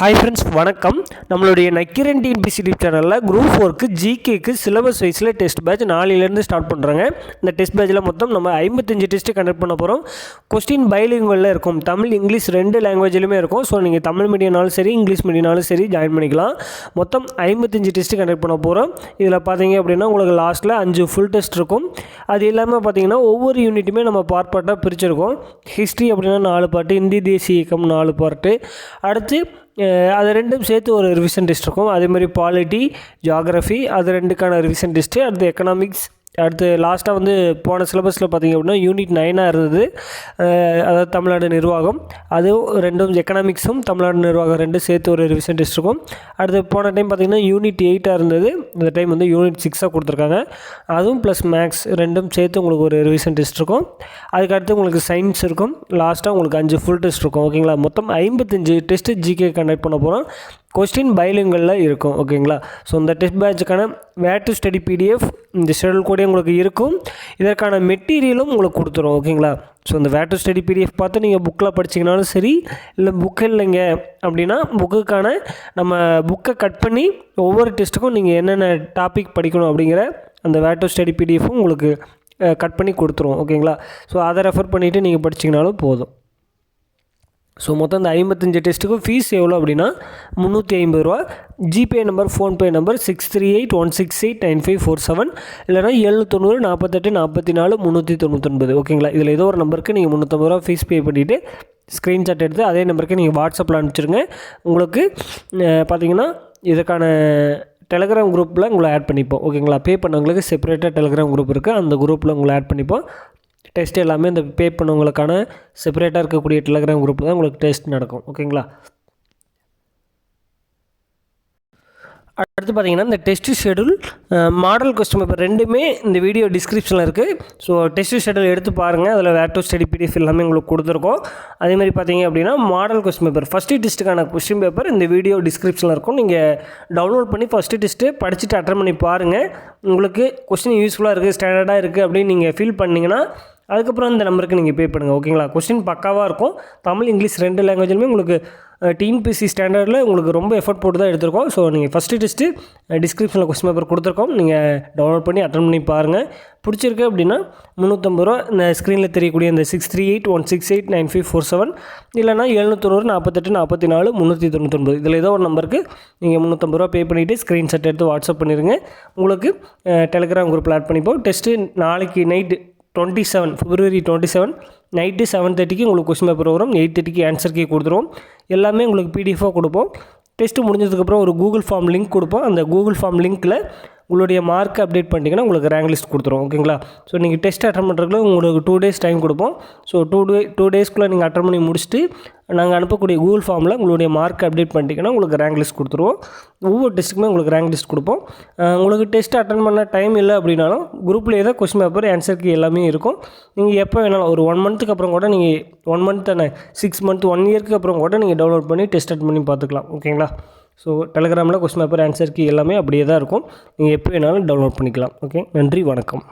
Hi friends வணக்கம். நம்மளுடைய Nakkeeran TNPSC சேனலில் குரூப் ஃபோருக்கு ஜிகேக்கு சிலபஸ் வைஸில் டெஸ்ட் பேட்ச் நாளையிலேருந்து ஸ்டார்ட் பண்ணுறாங்க இந்த டெஸ்ட் பேட்சில் மொத்தம் நம்ம ஐம்பத்தஞ்சு டெஸ்ட்டு கண்டக்ட் பண்ண போகிறோம் கொஸ்டின் பைலிங்குவலில் இருக்கும். தமிழ் இங்கிலீஷ் ரெண்டு லாங்குவேஜிலுமே இருக்கும். ஸோ நீங்கள் தமிழ் மீடியம்னாலும் சரி இங்கிலீஷ் மீடியம்னாலும் சரி ஜாயின் பண்ணிக்கலாம். மொத்தம் ஐம்பத்தஞ்சு டெஸ்ட்டு கண்டக்ட் பண்ண போகிறோம் இதில் பார்த்தீங்க அப்படின்னா உங்களுக்கு லாஸ்ட்டில் அஞ்சு ஃபுல் டெஸ்ட் இருக்கும். அது இல்லாமல் பார்த்தீங்கன்னா ஒவ்வொரு யூனிட்டுமே நம்ம பார்ட் பார்ட்டாக பிரிச்சிருக்கோம். ஹிஸ்ட்ரி அப்படின்னா நாலு பாட்டு இந்தி தேசிய இயக்கம் நாலு பார்ட்டு அடுத்து அது ரெண்டும் சேர்த்து ஒரு ரிவிஷன் டெஸ்ட் இருக்கும். அதே மாதிரி பாலிட்டி ஜியாகிரஃபி அது ரெண்டுக்கான ரிவிஷன் டெஸ்ட்டு அடுத்து எக்கனாமிக்ஸ் அடுத்து லாஸ்ட்டாக வந்து போன சிலபஸில் பார்த்தீங்க அப்படின்னா யூனிட் நைனாக இருந்தது. அதாவது தமிழ்நாடு நிர்வாகம். அதுவும் ரெண்டும் எக்கனாமிக்ஸும் தமிழ்நாடு நிர்வாகம் ரெண்டும் சேர்த்து ஒரு ரிவிஷன் டெஸ்ட் இருக்கும். அடுத்து போன டைம் பார்த்திங்கன்னா யூனிட் எயிட்டாக இருந்தது. இந்த டைம் வந்து யூனிட் சிக்ஸாக கொடுத்துருக்காங்க. அதுவும் ப்ளஸ் மேக்ஸ் ரெண்டும் சேர்த்து உங்களுக்கு ஒரு ரிவிஷன் டெஸ்ட் இருக்கும். அதுக்கடுத்து உங்களுக்கு சயின்ஸ் இருக்கும். லாஸ்ட்டாக உங்களுக்கு அஞ்சு ஃபுல் டெஸ்ட் இருக்கும். ஓகேங்களா மொத்தம் ஐம்பத்தஞ்சு டெஸ்ட்டு ஜிகே கண்டக்ட் பண்ண போகிறோம் கொஸ்டின் பைலிங்களில் இருக்கும். ஓகேங்களா ஸோ இந்த டெஸ்ட் பேட்சுக்கான வேர் டு ஸ்டடி பிடிஎஃப் இந்த ஷெடியூல் கூட உங்களுக்கு இருக்கும். இதற்கான மெட்டீரியலும் உங்களுக்கு கொடுத்துரும் ஓகேங்களா ஸோ இந்த வேட் டு ஸ்டடி பிடிஎஃப் பார்த்து நீங்கள் புக்கில் படிச்சிங்கனாலும் சரி இல்லை புக்கு இல்லைங்க அப்படின்னா புக்குக்கான நம்ம புக்கை கட் பண்ணி ஒவ்வொரு டெஸ்ட்டுக்கும் நீங்கள் என்னென்ன டாபிக் படிக்கணும் அப்படிங்கிற அந்த வேட் டு ஸ்டடி பிடிஎஃப்பும் உங்களுக்கு கட் பண்ணி கொடுத்துருவோம் ஓகேங்களா ஸோ அதை ரெஃபர் பண்ணிவிட்டு நீங்கள் படிச்சிங்கனாலும் போதும். ஸோ மொத்தம் இந்த ஐம்பத்தஞ்சு டெஸ்ட்டுக்கும் ஃபீஸ் எவ்வளோ அப்படின்னா முந்நூற்றி ஐம்பது ரூபா. GPay number PhonePe number six three eight one six eight nine five four seven இல்லைனா ஏழு தொண்ணூறு நாற்பத்தெட்டு நாற்பத்தி நாலு முந்நூற்றி தொண்ணூத்தொன்பது. ஓகேங்களா இதில் ஏதோ ஒரு நம்பருக்கு நீங்கள் முந்நூற்றம்பது ரூபா ஃபீஸ் பே பண்ணிவிட்டு ஸ்க்ரீன்ஷாட் எடுத்து அதே நம்பருக்கு நீங்கள் வாட்ஸ்அப்பில் அனுப்பிச்சிருங்க. உங்களுக்கு பார்த்தீங்கன்னா இதுக்கான டெலகிராம் குரூப்பில் உங்களை ஆட் பண்ணிப்போம். ஓகேங்களா பே பண்ணவங்களுக்கு செப்பரேட்டாக டெலகிராம் குரூப் இருக்குது அந்த குரூப்பில் உங்களை ஆட் பண்ணிப்போம். டெஸ்ட் எல்லாமே இந்த பே பண்ணவங்களுக்கான செப்பரேட்டாக இருக்கக்கூடிய டெலகிராம் குரூப்பில் தான் உங்களுக்கு டெஸ்ட் நடக்கும். ஓகேங்களா? அடுத்து பார்த்தீங்கன்னா இந்த test schedule model question paper ரெண்டுமே இந்த வீடியோ டிஸ்கிரிப்ஷனில் இருக்குது ஸோ டெஸ்ட் ஷெடியூல் எடுத்து பாருங்கள் அதில் வேர் டு ஸ்டடி பிடிஎஃப் எல்லாமே உங்களுக்கு கொடுத்துருக்கோம். அதே மாதிரி பார்த்தீங்க அப்படின்னா மாடல் கொஸ்டின் பேப்பர் ஃபஸ்ட்டு டெஸ்ட்டுக்கான கொஸ்டின் பேப்பர் இந்த வீடியோ டிஸ்கிரிப்ஷனில் இருக்கும். நீங்கள் டவுன்லோட் பண்ணி ஃபஸ்ட்டு டெஸ்ட்டு படிச்சுட்டு அட்டன் பண்ணி பாருங்கள் உங்களுக்கு கொஸ்டின் யூஸ்ஃபுல்லாக இருக்குது ஸ்டாண்டர்டாக இருக்குது அப்படின்னு நீங்கள் ஃபீல் பண்ணிங்கன்னா அதுக்கப்புறம் இந்த நம்பருக்கு நீங்கள் பே பண்ணுங்கள் ஓகேங்களா கொஸ்டின் பக்காவாக இருக்கும். தமிழ் இங்கிலீஷ் ரெண்டு லாங்குவேஜ்லையுமே உங்களுக்கு டிஎன்பிசி ஸ்டாண்டர்டில் உங்களுக்கு ரொம்ப எஃபர்ட் போட்டு தான் எடுத்திருக்கோம். ஸோ நீங்கள் ஃபஸ்ட்டு டெஸ்ட்டு டிஸ்கிரிப்ஷனில் கொஸ்டின் பேப்பர் கொடுத்துருக்கோம். நீங்கள் டவுன்லோட் பண்ணி அட்டன் பண்ணி பாருங்கள் பிடிச்சிருக்கு அப்படின்னா முந்நூற்றம்பது ரூபா இந்த ஸ்க்ரீனில் தெரியக்கூடிய இந்த six three eight one six eight nine five four seven இல்லைனா எழுநூத்தொண்ணூறு நாற்பத்தெட்டு நாற்பத்தி நாலு முந்நூற்றி தொண்ணூத்தொன்பது. இதில் ஏதோ ஒரு நம்பருக்கு நீங்கள் முந்நூற்றம்பது ரூபா பே பண்ணிவிட்டு ஸ்க்ரீன்ஷாட் எடுத்து வாட்ஸ்அப் பண்ணிடுங்க உங்களுக்கு டெலிகிராம் குரூப்பில் ஆட் பண்ணிப்போம். டெஸ்ட்டு நாளைக்கு night twenty seven February twenty seven night seven தேர்ட்டிக்கு உங்களுக்கு கொஸ்டின் பேப்பர் வரும். எயிட் தேர்ட்டிக்கு ஆன்சர் கே கொடுத்துருவோம். எல்லாமே உங்களுக்கு பிடிஎஃபாக கொடுப்போம். டெஸ்ட்டு முடிஞ்சதுக்கப்புறம் ஒரு கூகுள் ஃபார்ம் லிங்க் கொடுப்போம். அந்த கூகுள் ஃபார்ம் லிங்க்கில் உங்களுடைய மார்க்கை அப்டேட் பண்ணிட்டீங்கன்னா உங்களுக்கு ரேங்க் லிஸ்ட் கொடுத்துரும் ஓகேங்களா ஸோ நீங்கள் டெஸ்ட் அட்டன் பண்ணுறதுக்குள்ள உங்களுக்கு டூ டேஸ் டைம் கொடுப்போம். ஸோ டூ டே டூ டேஸ்க்குள்ளே நீங்கள் அட்டன் பண்ணி முடிச்சுட்டு நாங்கள் அனுப்பக்கூடிய கூகுள் ஃபார்மில் உங்களுடைய மார்க் அப்டேட் பண்ணிட்டீங்கன்னா உங்களுக்கு ரேங்க் லிஸ்ட் கொடுத்துருவோம். ஒவ்வொரு டெஸ்ட்டுக்குமே உங்களுக்கு ரேங்க் லிஸ்ட் கொடுப்போம். உங்களுக்கு டெஸ்ட் அட்டன் பண்ண டைம் இல்லை அப்படின்னாலும் குரூப்பில் ஏதோ கொஸ்டின் பேப்பர் ஆன்சருக்கு எல்லாமே இருக்கும். நீங்கள் எப்போ வேணாலும் ஒரு ஒன் மந்த்துக்கு அப்புறம் கூட நீங்கள் ஒன் மந்த் தானே சிக்ஸ் மந்த் ஒன் இயர்க்கு அப்புறம் கூட நீங்கள் டவுன்லோட் பண்ணி டெஸ்ட் அட்டன் பண்ணி பார்த்துக்கலாம் ஓகேங்களா ஸோ டெலகிராமில் கொஸ்டின் பேப்பர் ஆன்சருக்கு எல்லாமே அப்படியே தான் இருக்கும். நீங்கள் எப்போ வேணாலும் டவுன்லோட் பண்ணிக்கலாம். ஓகே நன்றி வணக்கம்.